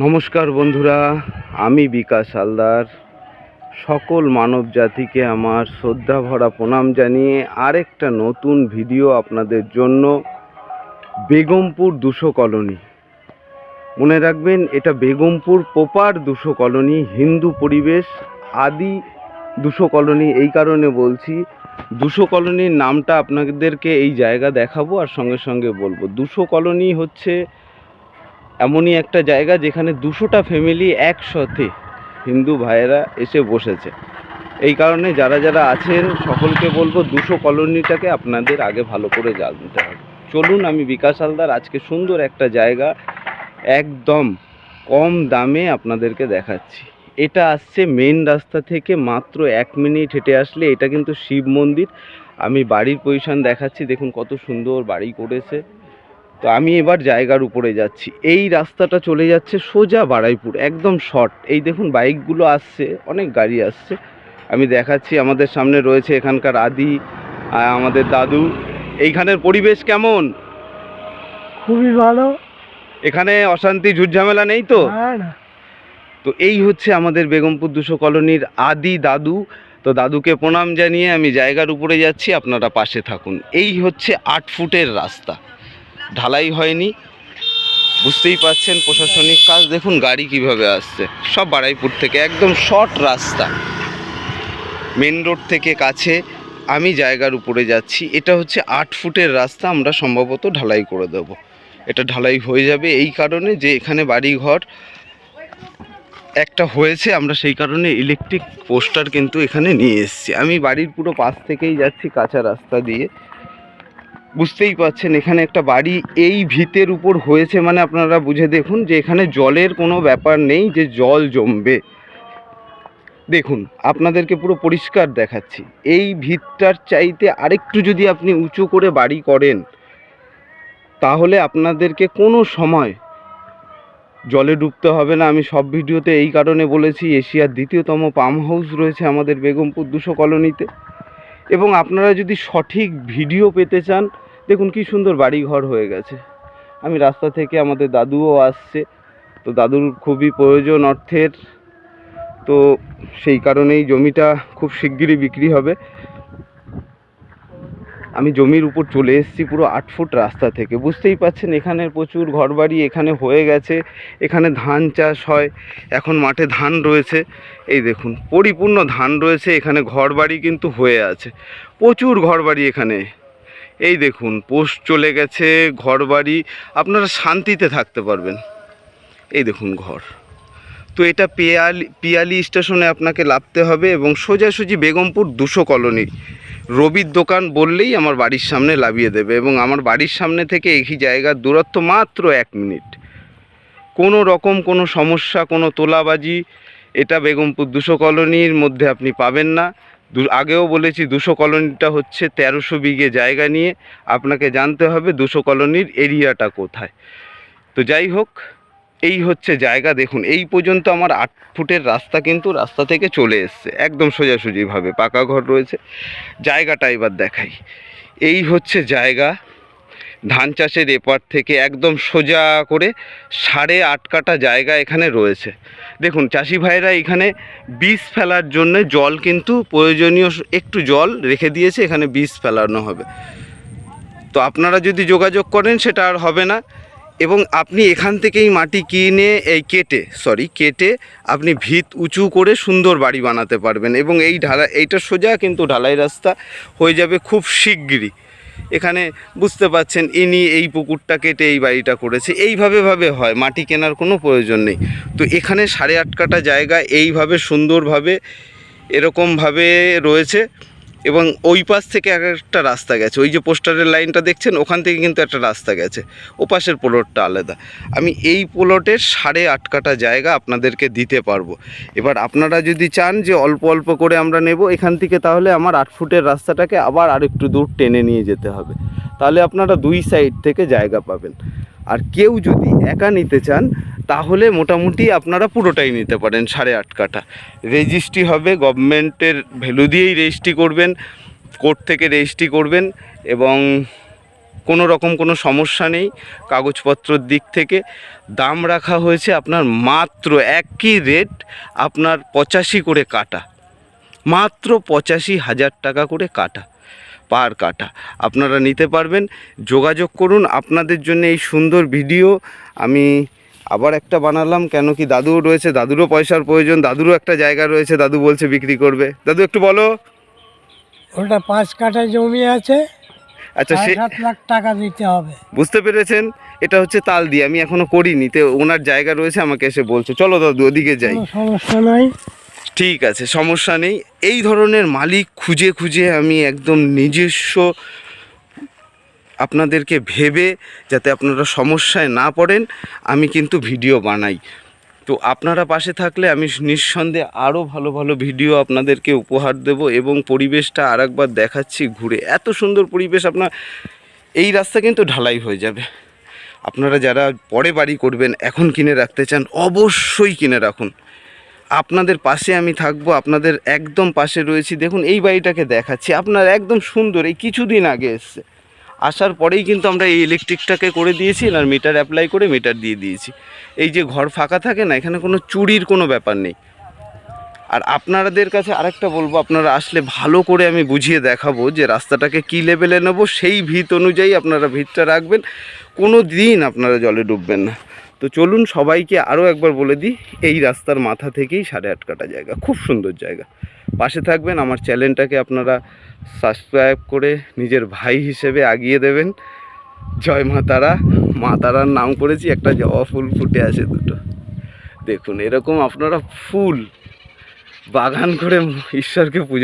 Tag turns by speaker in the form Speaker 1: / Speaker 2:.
Speaker 1: নমস্কার বন্ধুরা, আমি বিকাশ হালদার। সকল মানব জাতিকে আমার শ্রদ্ধা ভরা প্রণাম জানিয়ে আরেকটা নতুন ভিডিও আপনাদের জন্য বেগমপুর দুশো কলোনি। মনে রাখবেন, এটা বেগমপুর পোপার দুশো কলোনি, হিন্দু পরিবেশ, আদি দুশো কলোনি, এই কারণে বলছি, দুশো কলোনির নামটা আপনাদেরকে এই জায়গা দেখাবো আর সঙ্গে সঙ্গে বলব। দুশো কলোনি হচ্ছে এমনই একটা জায়গা যেখানে দুশোটা ফ্যামিলি একসাথে হিন্দু ভাইয়েরা এসে বসেছে। এই কারণে যারা যারা আছেন, সকলকে বলব দুশো কলোনিটাকে আপনাদের আগে ভালো করে জানতে হবে। চলুন, আমি বিকাশ হালদার। আজকে সুন্দর একটা জায়গা, একদম কম দামে আপনাদেরকে দেখাচ্ছি। এটা আসছে মেন রাস্তা থেকে মাত্র এক মিনিট হেঁটে আসলে এটা কিন্তু শিব মন্দির। আমি বাড়ির পজিশন দেখাচ্ছি, দেখুন কত সুন্দর বাড়ি করেছে। তো আমি এবার জায়গার উপরে যাচ্ছি। এই রাস্তাটা চলে যাচ্ছে সোজা বাড়াইপুর একদম শর্ট এই দেখুন বাইকগুলো আসছে অনেক গাড়ি আসছে। আমি দেখাচ্ছি আমাদের সামনে রয়েছে এখানকার আদি আমাদের দাদু। এইখানের পরিবেশ কেমন?
Speaker 2: খুবই ভালো।
Speaker 1: এখানে অশান্তি ঝুটঝামেলা নেই তো? তো এই হচ্ছে আমাদের বেগমপুর দুশো কলোনির আদি দাদু। তো দাদুকে প্রণাম জানিয়ে আমি জায়গার উপরে যাচ্ছি আপনারা পাশে থাকুন। এই হচ্ছে আট ফুটের রাস্তা। ঢালাই হয়নি। বুঝতেই পাচ্ছেন প্রশাসনিক কাজ। দেখুন গাড়ি কীভাবে আসছে। সব বাড়াইপুর থেকে একদম শর্ট রাস্তা। মেন রোড থেকে কাছে। আমি জায়গার উপরে যাচ্ছি। এটা হচ্ছে আট ফুটের রাস্তা। আমরা সম্ভবত ঢালাই করে দেব। এটা ঢালাই হয়ে যাবে এই কারণে যে এখানে বাড়ি ঘর একটা হয়েছে। আমরা সেই কারণে ইলেকট্রিক পোস্টার কিন্তু এখানে নিয়ে এসেছি। আমি বাড়ির পুরো পাশ থেকেই যাচ্ছি কাঁচা রাস্তা দিয়ে। বুঝতেই পাচ্ছেন এখানে একটা বাড়ি এই ভিতের উপর হয়েছে মানে আপনারা বুঝে দেখুন যে এখানে জলের কোনো ব্যাপার নেই, যে জল জমবে। দেখুন, আপনাদেরকে পুরো পরিষ্কার দেখাচ্ছি। এই ভিতটার চাইতে আরেকটু যদি আপনি উঁচু করে বাড়ি করেন, তাহলে আপনাদেরকে কোনো সময় জলে ডুবতে হবে না। আমি সব ভিডিওতে এই কারণে বলেছি, এশিয়ার দ্বিতীয়তম পাম হাউস রয়েছে আমাদের বেগমপুর দুশো কলোনিতে। এবং আপনারা যদি সঠিক ভিডিও পেতে চান দেখুন কি সুন্দর বাড়ি ঘর হয়ে গেছে। আমি রাস্তা থেকে আমাদের দাদুও আসছে। তো দাদুর খুবই প্রয়োজন অর্থের। তো সেই কারণেই জমিটা খুব শিগগিরই বিক্রি হবে। আমি জমির উপর চলে এসেছি পুরো আট ফুট রাস্তা থেকে। বুঝতেই পাচ্ছেন, এখানে প্রচুর ঘরবাড়ি, এখানে হয়ে গেছে। এখানে ধান চাষ হয়। এখন মাঠে ধান রয়েছে। এই দেখুন, পরিপূর্ণ ধান রয়েছে। এখানে ঘরবাড়ি কিন্তু হয়ে আছে। প্রচুর ঘরবাড়ি এখানে। এই দেখুন পোস্ট চলে গেছে, ঘরবাড়ি, আপনারা শান্তিতে থাকতে পারবেন। এই দেখুন ঘর। তো এটা পিয়ালি পিয়ালি স্টেশনে আপনাকে লাভতে হবে এবং সোজাসুজি বেগমপুর দুশো কলোনি। রবির দোকান বললেই আমার বাড়ির সামনে লাভিয়ে দেবে এবং আমার বাড়ির সামনে থেকে এই জায়গার দূরত্ব মাত্র এক মিনিট। কোনো রকম কোনো সমস্যা, কোনো তোলাবাজি, এটা বেগমপুর দুশো কলোনির মধ্যে আপনি পাবেন না। আগেও বলেছি দুশো কলোনিটা হচ্ছে তেরোশো বিঘে জায়গা নিয়ে আপনাকে জানতে হবে দুশো কলোনির এরিয়াটা কোথায়। তো যাই হোক, এই হচ্ছে জায়গা। দেখুন, এই পর্যন্ত আমার আট ফুটের রাস্তা কিন্তু রাস্তা থেকে চলে এসছে, একদম সোজাসুজিভাবে। পাকা ঘর রয়েছে। জায়গাটা এবার দেখাই। এই হচ্ছে জায়গা। ধান চাষের এপার থেকে একদম সোজা করে সাড়ে আট কাটা জায়গা এখানে রয়েছে। দেখুন, চাষি ভাইরা এখানে বীজ ফেলার জন্য জল কিন্তু প্রয়োজনীয় একটু জল রেখে দিয়েছে, এখানে বীজ ফেলানো হবে। তো আপনারা যদি যোগাযোগ করেন, সেটা আর হবে না। এবং আপনি এখান থেকেই মাটি কিনে, এই কেটে সরি কেটে আপনি ভিত উঁচু করে সুন্দর বাড়ি বানাতে পারবেন। এবং এই ঢালা, এইটা সোজা কিন্তু ঢালাই রাস্তা হয়ে যাবে খুব শিগগিরই। এখানে বুঝতে পাচ্ছেন ইনি এই পুকুরটা কেটে এই বাড়িটা করেছে। এইভাবে ভাবে হয়, মাটি কেনার কোনো প্রয়োজন নেই। তো এখানে সাড়ে আট কাটা জায়গা, এইভাবে সুন্দরভাবে, এরকমভাবে রয়েছে। এবং ওই পাশ থেকে এক একটা রাস্তা গেছে। ওই যে পোস্টারের লাইনটা দেখছেন, ওখান থেকে কিন্তু একটা রাস্তা গেছে। ও পাশের প্লটটা আলাদা। আমি এই প্লটের সাড়ে আট কাটা জায়গা আপনাদেরকে দিতে পারব। এবার আপনারা যদি চান যে অল্প অল্প করে আমরা নেব, এখান থেকে তাহলে আমার আট ফুটের রাস্তাটাকে আবার আরেকটু দূর টেনে নিয়ে যেতে হবে। তাহলে আপনারা দুই সাইড থেকে জায়গা পাবেন। আর কেউ যদি একা নিতে চান তাহলে মোটামুটি আপনারা পুরোটাই নিতে পারেন সাড়ে আট কাঠা। রেজিস্ট্রি হবে গভর্নমেন্টের ভ্যালু দিয়েই রেজিস্ট্রি করবেন কোর্ট থেকে রেজিস্ট্রি করবেন এবং কোনো রকম কোনো সমস্যা নেই কাগজপত্রর দিক থেকে। দাম রাখা হয়েছে আপনার মাত্র একই রেট আপনার পঁচাশি করে কাটা মাত্র পঁচাশি হাজার টাকা করে কাটা পার কাটা আপনারা নিতে পারবেন। যোগাযোগ করুন। আপনাদের জন্য এই সুন্দর ভিডিও আমি আবার একটা বানালাম কেন কি দাদুও রয়েছে দাদুরও পয়সার প্রয়োজন দাদুরও একটা জায়গা রয়েছে দাদু বলছে বিক্রি করবে। দাদু একটু বলো।
Speaker 2: ওটা পাঁচ কাঠা জমি আছে
Speaker 1: আচ্ছা সে
Speaker 2: লাখ টাকা দিতে হবে।
Speaker 1: বুঝতে পেরেছেন? এটা হচ্ছে তাল দিয়ে আমি এখনও করিনি তো ওনার জায়গা রয়েছে আমাকে এসে বলছে। চলো দাদু ওদিকে যাই।
Speaker 2: সমস্যা নাই।
Speaker 1: ঠিক আছে সমস্যা নেই। এই ধরনের মালিক খুঁজে খুঁজে আমি একদম নিজস্ব আপনাদেরকে ভেবে যাতে আপনারা সমস্যায় না পড়েন, আমি কিন্তু ভিডিও বানাই। তো আপনারা পাশে থাকলে আমি নিঃসন্দেহে আরও ভালো ভালো ভিডিও আপনাদেরকে উপহার দেব এবং পরিবেশটা আরেকবার দেখাচ্ছি ঘুরে। এত সুন্দর পরিবেশ আপনার, এই রাস্তা কিন্তু ঢালাই হয়ে যাবে। আপনারা যারা পরে বাড়ি করবেন, এখন কিনে রাখতে চান, অবশ্যই কিনে রাখুন। আপনাদের পাশে আমি থাকব, আপনাদের একদম পাশে রয়েছি। দেখুন, এই বাড়িটাকে দেখাচ্ছি। আপনার একদম সুন্দর, এই কিছুদিন আগে এসছে। আসার পরেই কিন্তু আমরা এই ইলেকট্রিকটাকে করে দিয়েছি আর মিটার অ্যাপ্লাই করে মিটার দিয়ে দিয়েছি। এই যে ঘর ফাঁকা থাকে না, এখানে কোনো চুরির কোনো ব্যাপার নেই। আর আপনাদের কাছে আরেকটা বলব, আপনারা আসলে ভালো করে আমি বুঝিয়ে দেখাবো যে রাস্তাটাকে কী লেভেলে নেব, সেই ভিত অনুযায়ী আপনারা ভিতটা রাখবেন। কোনো দিন আপনারা জলে ডুববেন না। তো চলুন সবাইকে আরও একবার বলে দিই, এই রাস্তার মাথা থেকেই সাড়ে আট কাটা জায়গা, খুব সুন্দর জায়গা। পাশে থাকবেন, আমার চ্যানেলটাকে আপনারা সাবস্ক্রাইব করে নিজের ভাই হিসেবে আগিয়ে দেবেন। জয় মা তারা। মা তারার নাম করেছি, একটা জবা ফুল ফুটে আছে দুটো। দেখুন, এরকম আপনারা ফুল বাগান করে ঈশ্বরকে পুজো